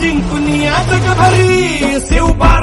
जिंकून आज भरी शिवबा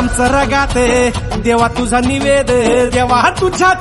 आमचं रगात. देवा तुझा निवेद देवा तुझ्या